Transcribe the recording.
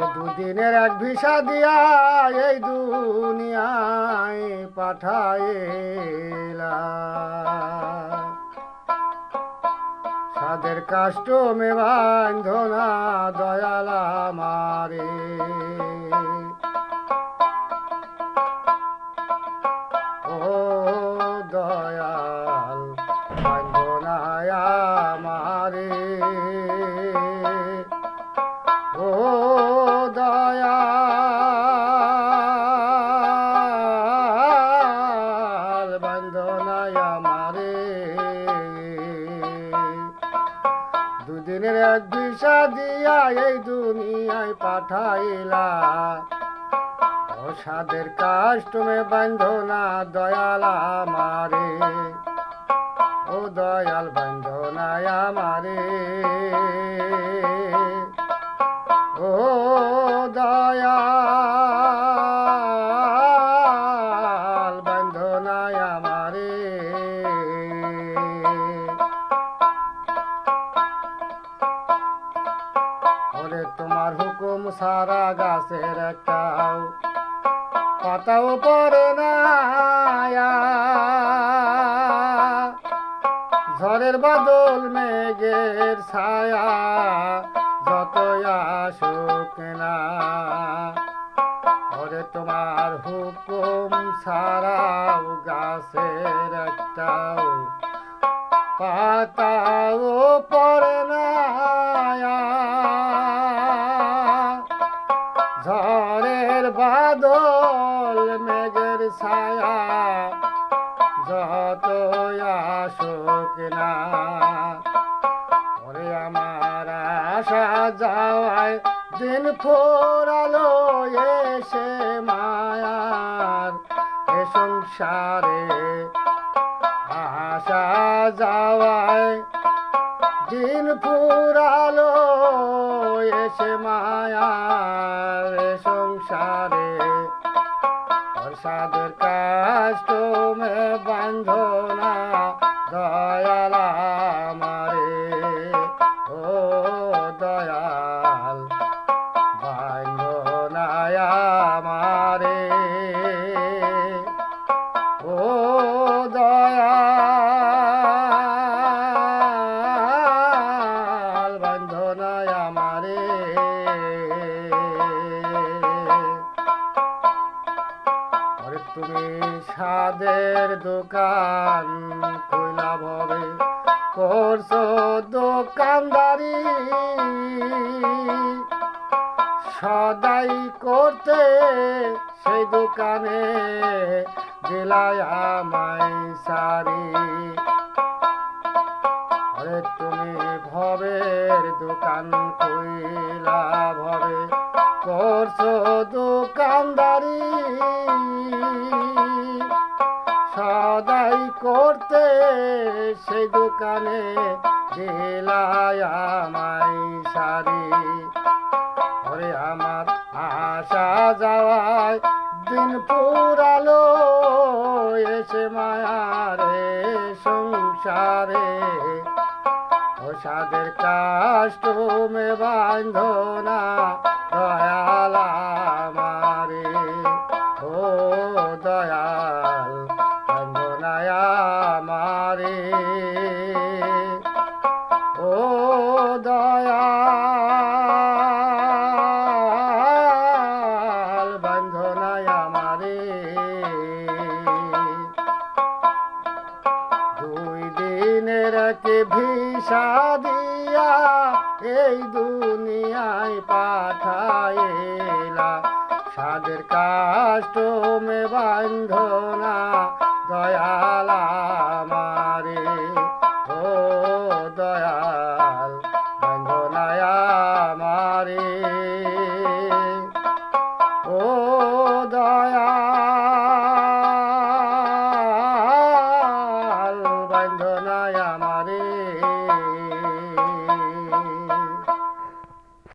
ওরে দুদিনের এক ভিসা দিয়া এই দুনিয়ায় পাঠাইলা সাদের কাষ্ট বান্ধনা দয়ালা মারে দয়াল বান্ধনায় মারে এক দিশা দিয়া এই দুনিয়ায় পাঠাইলা। ও সাদের বান্ধ না, দয়াল আমারে। ও দয়াল, বান্ধ বন্ধনায় আমারে। সারা গাছের একটাও পাতাও পরে না ঝড়ের বাদল, মেঘের ছায়া যত আসুক না। ঘরে তোমার হুকুম ছাড়াও গাছের একটাও। পাতাও পরে না বাদল মেঘের ছায়া যত আসুক না। ওরে আমার আশা যাওয়ায় দিন ফোরালো এসে মায়ার, এ সংসারে আশা যাওয়ায় দিন পুরালো এসে মায়ার সংসারে। প্রসাদের কাষ্ট তুমি সাদের দোকান কইলা ভবে করছ দোকানদারি। সদাই করতে সেই দোকানে দিলায় আমায় সারি। তুমি ভবের দোকান কইলা সেই দোকানে দিলায় আমায় সারি। ওরে আমার আশা যাওয়ায় দিন পুরালো, এসে মায়ারে সংসারে। ও সাদের কাষ্ট মে বান্ধনা দয়াল তাকে ভিসা দিয়া এই দুনিয়ায় পাঠাইলা। সাদের কাষ্টমে বান্ধনা দয়াল আমারে ও দয়াল।